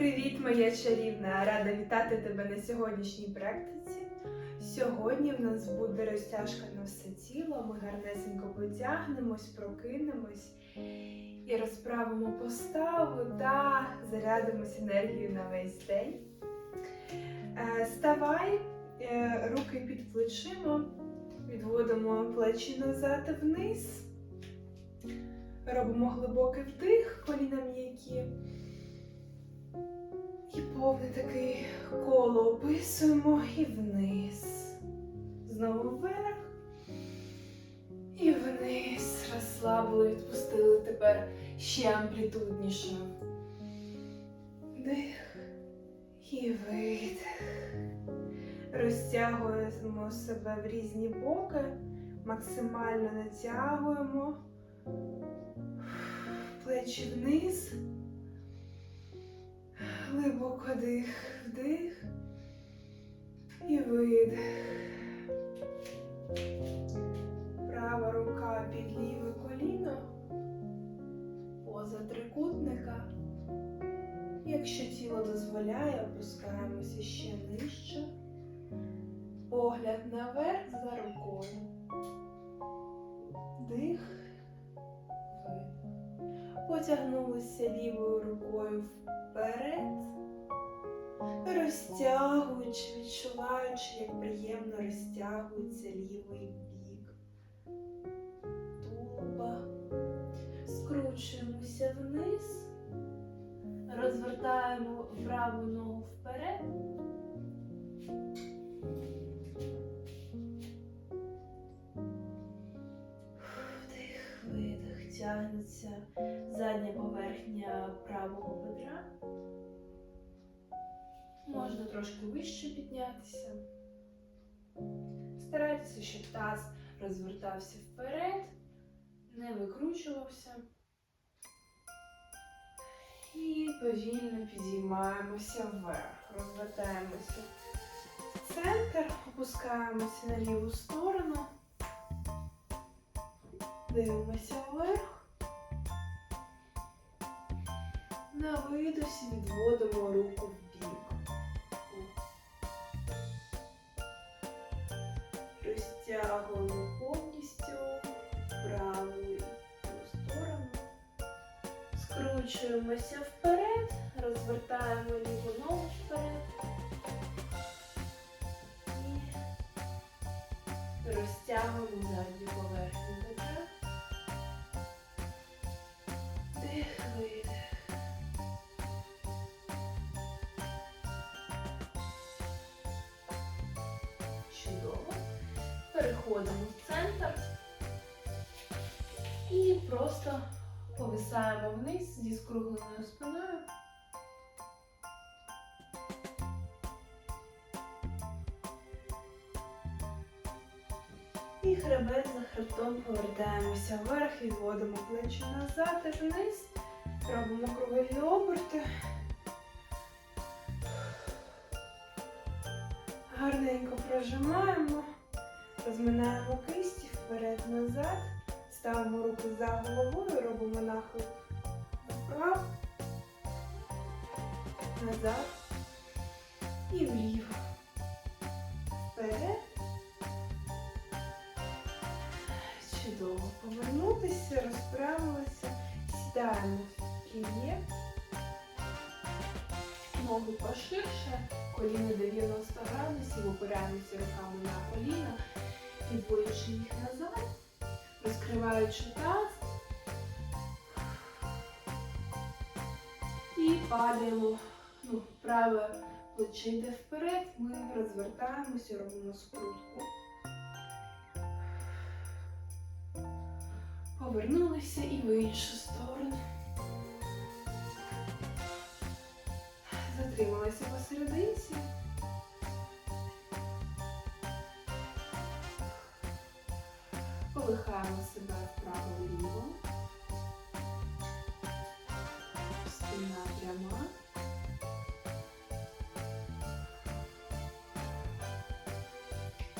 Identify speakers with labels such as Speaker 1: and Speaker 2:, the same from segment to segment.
Speaker 1: Привіт, моя чарівна! Рада вітати тебе на сьогоднішній практиці. Сьогодні в нас буде розтяжка на все тіло. Ми гарнесенько потягнемось, прокинемось і розправимо поставу та зарядимось енергією на весь день. Е, Ставай, е, руки під плечима, відводимо плечі назад і вниз. Робимо глибокий вдих, коліна м'які. Повне таке коло описуємо і вниз. Знову вверх. І вниз. Розслабили, відпустили тепер ще амплітудніше. Дих і видих. Розтягуємо себе в різні боки, максимально натягуємо плечі вниз. Глибоко дих, вдих і видих. Права рука під ліве коліно, поза трикутника. Якщо тіло дозволяє, опускаємося ще нижче. Погляд наверх за рукою. Дих. Потягнулися лівою рукою вперед, розтягуючи, відчуваючи, як приємно розтягується лівий бік тулуба. Скручуємося вниз, розвертаємо праву ногу вперед. Вдих, видих, тягнеться задня поверхня правого бедра. Можна трошки вище піднятися. Старайтеся, щоб таз розвертався вперед, не викручувався. І повільно підіймаємося вверх. Розвертаємося в центр, опускаємося на ліву сторону. Дивимося вверх. На видосі відводимо руку в. Розтягуємо повністю праву сторону. Скручуємося вперед, розвертаємо ліву ногу вперед. І розтягуємо задню поверхню бедра. Дих, Переходимо в центр і просто повисаємо вниз зі скругленою спиною. І хребет за хребтом повертаємося вверх, відводимо плечі назад і вниз. Робимо кругові оберти. Гарненько прожимаємо, розминаємо кисті вперед-назад, ставимо руки за головою, робимо нахил вправо, назад і вліво. Вперед. Чудово. Повернутися, розправилися, сідаємо в кільє. Ноги поширше, коліна 90 градусів, опираємося руками на коліна, відводячи їх назад, розкриваючи таз. І падаємо, ну, праве плече йде вперед, ми розвертаємося, робимо скрутку. Повернулися і в іншу сторону. Затрималися посерединці. Колихаємо себе вправо-ліво. Спина пряма.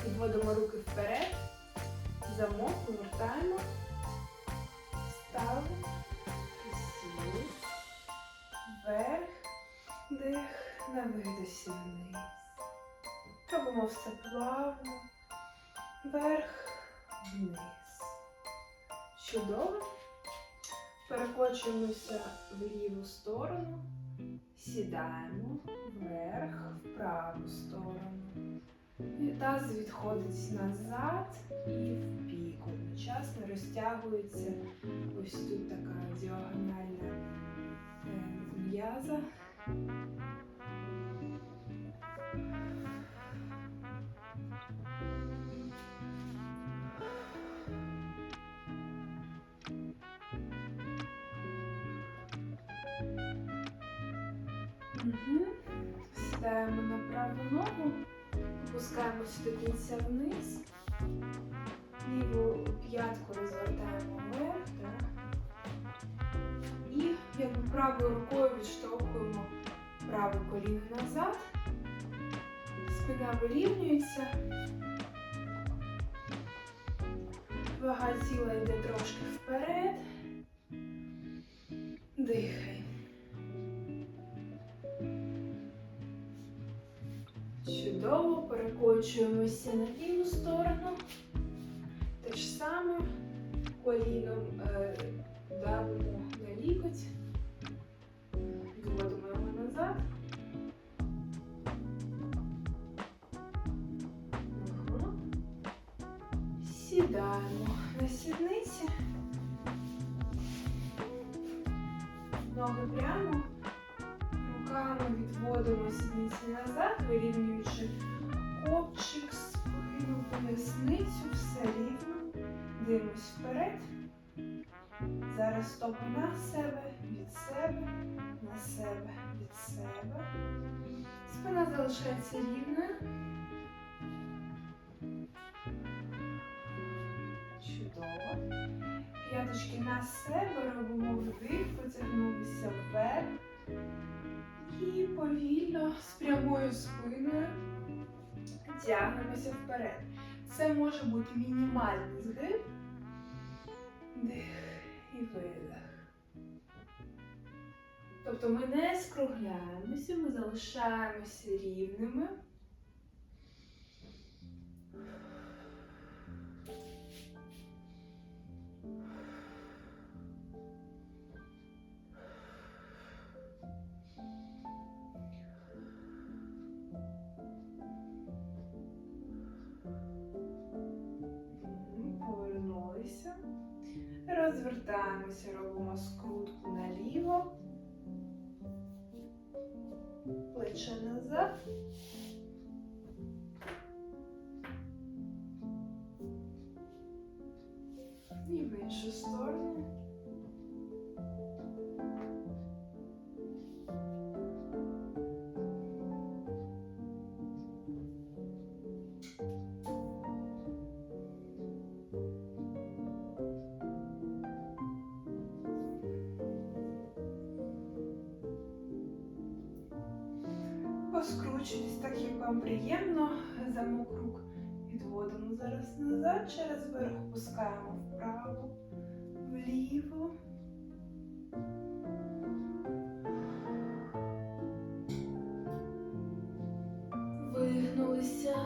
Speaker 1: Відводимо руки вперед. Замок повертаємо. Ставимо. Сіли. Вверх. на видосі вниз. Робимо все плавно. Вверх, вниз. Чудово. Перекочуємося в ліву сторону. Сідаємо вверх, в праву сторону. Таз відходить назад і в бік. Одночасно розтягується ось тут така діагональна е, м'яза. Сідаємо на праву ногу, опускаємося до кінця вниз, ліву п'ятку розвертаємо вверх, так. І якби правою рукою відштовхуємо праве коліно назад, спина вирівнюється, вага тіла йде трошки вперед. Дихай. Перекочуємося на ліву сторону. Те ж саме коліном е, давимо на лікоть, його назад. Сідаємо на сідниці. Ноги прямо. Руками відводимо сідниці назад, вирівнюючи копчик, спину, поясницю, все рівно. Дивимось вперед. Зараз стопи на себе, від себе, на себе, від себе. Спина залишається рівною. Чудово. П'яточки на себе робимо вдих, потягнулися вверх. І повільно з прямою спиною тягнемося вперед. Це може бути мінімальний згиб. Дих і видих. Тобто ми не скругляємося, ми залишаємося рівними. Розвертаємося, робимо скрутку наліво. Плече назад. І в іншу сторону. Поскручуйтесь так, як вам приємно. Замок рук відводимо зараз назад, через верх опускаємо вправо, вліво. Вигнулися.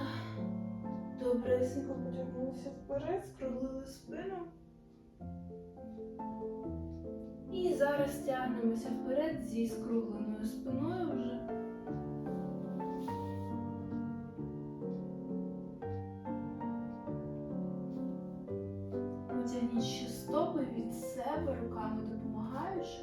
Speaker 1: Добресенько потягнулися вперед, скруглили спину. І зараз тягнемося вперед зі скругленою спиною вже. Себе, руками допомагаючи.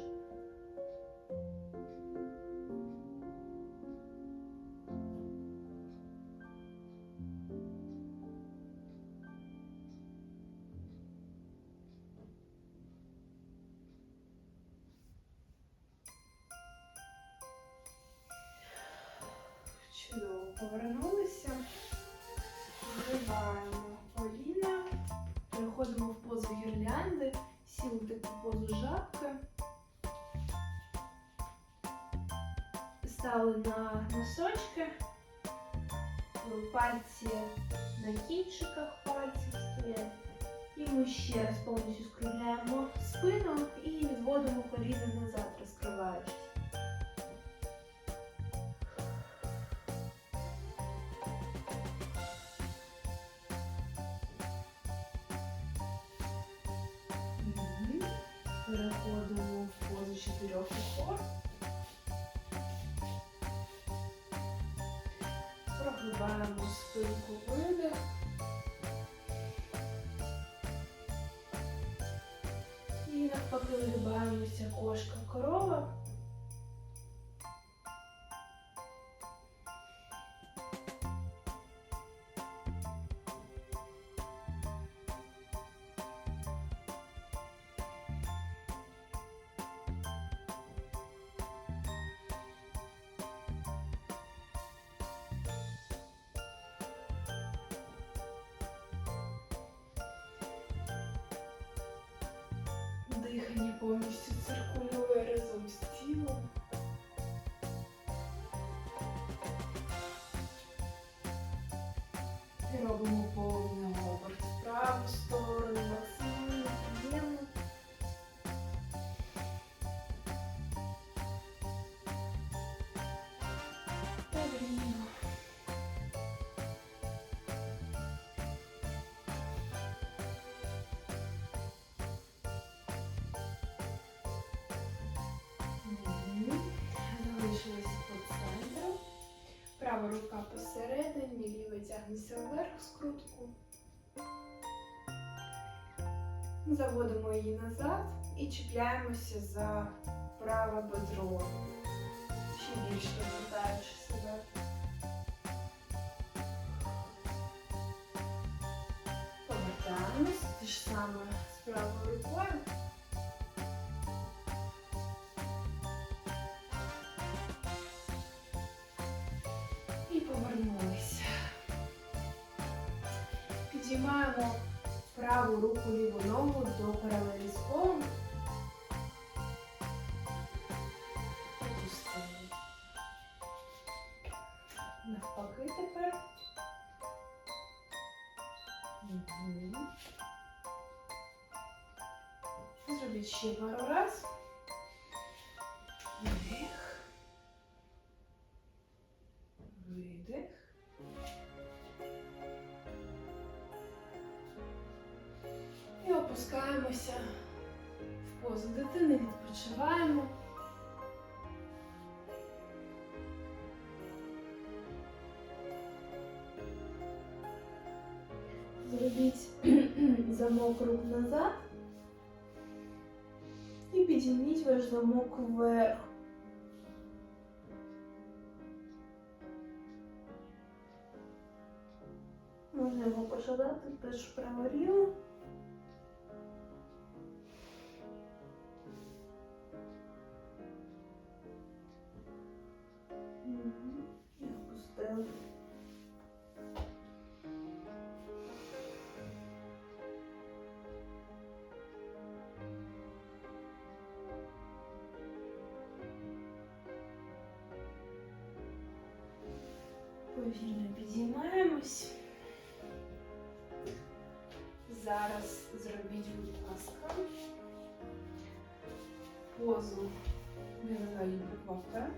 Speaker 1: Чудово, повернулися. Зриваємо коліна. Переходимо в позу гірлянди, сіли таку позу жабки. Стали на носочки, пальці на кінчиках пальців стоять. І ми ще раз повністю скругляємо спину і відводимо коліна назад, розкриваючись. Переходимо в позу чотирьох опор. Прогибаємо спинку видих. І навпаки вигибаємося кошка корова. Дихання повністю циркулює разом з тілом. Права рука посередині, ліва тягнеться вверх скрутку. Заводимо її назад і чіпляємося за праве бедро. Ще більше розвертаючи себе. Повертаємось. Те ж саме з правою рукою. Повернулися. Підіймаємо праву руку ліву ногу до паралелі з полом. Навпаки тепер. Зробіть ще пару раз. замок рук назад і підійміть ваш замок вверх. Можна його пошатати теж вправо-ліво. Повільно підіймаємось. Зараз зробіть, будь ласка, позу вивели буква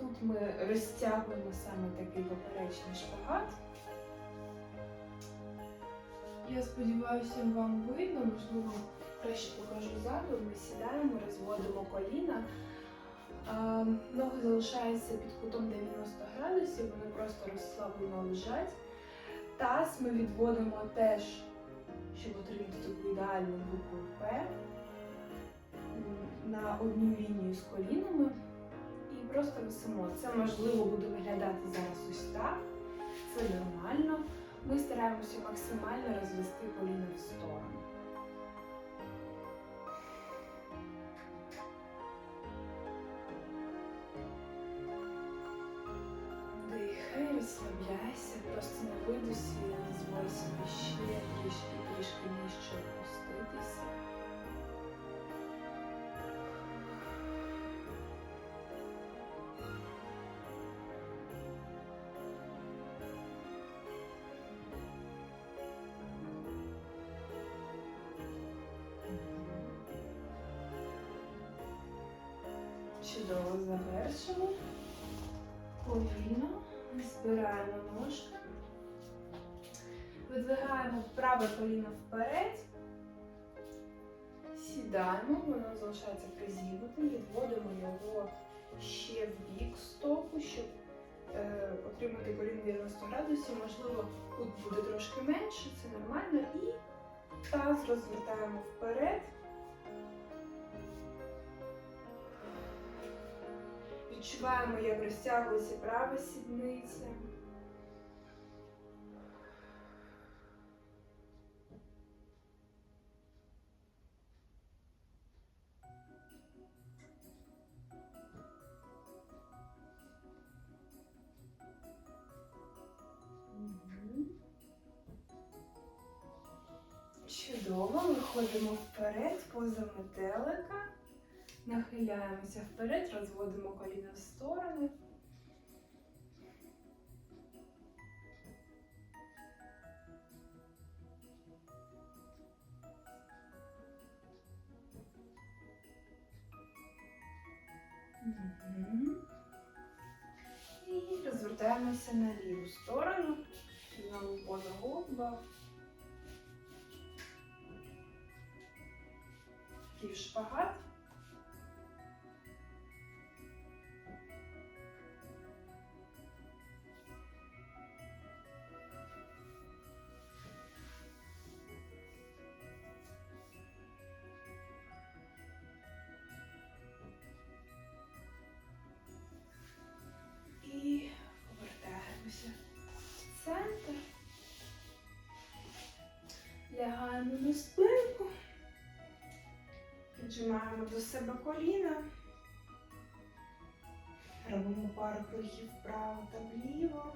Speaker 1: Тут ми розтягуємо саме такий поперечний шпагат. Я сподіваюся, вам видно, можливо, краще покажу ззаду. Ми сідаємо, розводимо коліна. Ноги залишаються під кутом 90 градусів, просто розслаблено лежать. Таз ми відводимо теж, щоб отримати таку ідеальну букву П на одну лінію з колінами і просто висимо. Це можливо буде виглядати зараз ось так. Це нормально. Ми стараємося максимально розвести коліна в сторону. Розслабляйся, просто на видусі дозволь собі ще трішки, трішки нижче опуститися. Чудово завершимо. Повільно збираємо ножки. Видвигаємо праве коліно вперед. Сідаємо. Воно залишається призігнутим, відводимо його ще в бік стопу, щоб е, отримати колін 90 градусів. Можливо, тут буде трошки менше, це нормально. І таз розвертаємо вперед. Відчуваємо, як розтягується права сідниця. Чудово, виходимо вперед, поза метелика, нахиляємося вперед, розводимо коліна в сторони. І розвертаємося на ліву сторону. Знову поза голуба. Такий Лягаємо на спинку. Піджимаємо до себе коліна. Робимо пару кроків вправо та вліво.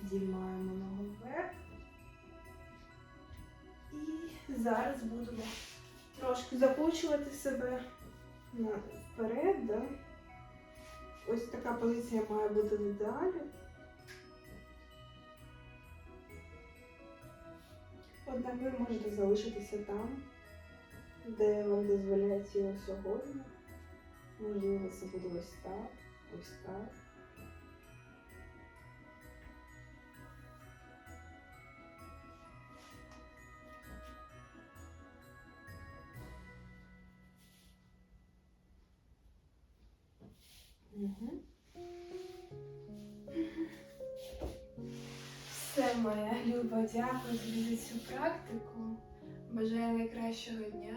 Speaker 1: Підіймаємо ногу вверх. І зараз будемо трошки закручувати себе вперед. Да? Ось така позиція має бути в Однак ви можете залишитися там, де вам дозволяє тіло сьогодні. Можливо, це буде ось так, ось так. Угу. Люба, дякую тобі за цю практику. Бажаю найкращого дня.